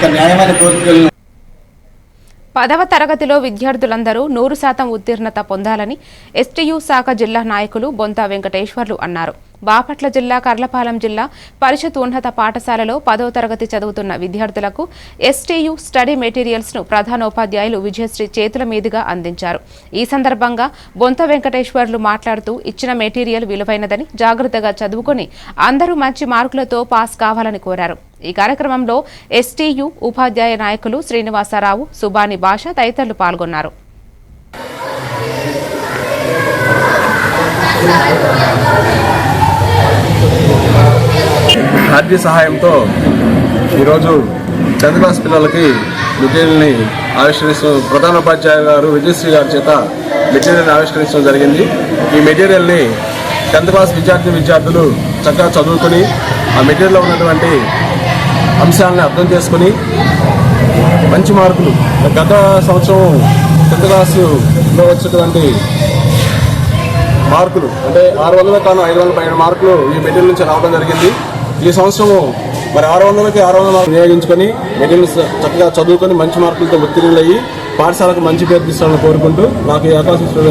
యొక్క న్యాయమైన కోరికలను పదవ తరగతిలో విద్యార్థులందరూ నూరు శాతం ఉత్తీర్ణత పొందాలని ఎస్టీయు శాఖ జిల్లా నాయకులు బొంత వెంకటేశ్వర్లు అన్నారు. బాపట్ల జిల్లా కర్లపాలెం జిల్లా పరిషత్ ఉన్నత పాఠశాలలో పదవ తరగతి చదువుతున్న విద్యార్థులకు ఎస్టీయు స్టడీ మెటీరియల్స్ను ప్రధానోపాధ్యాయులు విజయశ్రీ చేతుల మీదుగా అందించారు. ఈ సందర్భంగా బొంత వెంకటేశ్వర్లు మాట్లాడుతూ ఇచ్చిన మెటీరియల్ విలువైనదని జాగ్రత్తగా చదువుకొని అందరూ మంచి మార్కులతో పాస్ కావాలని కోరారు. ఈ కార్యక్రమంలో ఎస్టీయు ఉపాధ్యాయ నాయకులు శ్రీనివాసరావు సుబాని భాష తదితరులు పాల్గొన్నారు. ఆర్టీ సహాయంతో ఈరోజు టెన్త్ క్లాస్ పిల్లలకి మెటీరియల్ని ఆవిష్కరిస్తూ ప్రధానోపాధ్యాయ గారు విజయశ్రీ గారి చేత మెటీరియల్ని ఆవిష్కరించడం జరిగింది. ఈ మెటీరియల్ని టెన్త్ క్లాస్ విద్యార్థి విద్యార్థులు చక్కగా చదువుకొని ఆ మెటీరియల్లో ఉన్నటువంటి అంశాలను అర్థం చేసుకొని మంచి మార్కులు. గత సంవత్సరం టెన్త్ క్లాసులో వచ్చినటువంటి మార్కులు అంటే ఆరు వందల కాను ఐదు వందల పైన మార్కులు ఈ మెటీరియల్ నుంచి రావడం జరిగింది. ఈ సంవత్సరం మరి ఆరు వందలకి ఆరు వందల వినియోగించుకొని మెటీరియల్స్ చక్కగా చదువుకొని మంచి మార్కులతో ఉత్తీర్ణులయ్యి పాఠశాలకు మంచి పేరు తీసుకోవాలని కోరుకుంటూ నాకు ఈ అవకాశం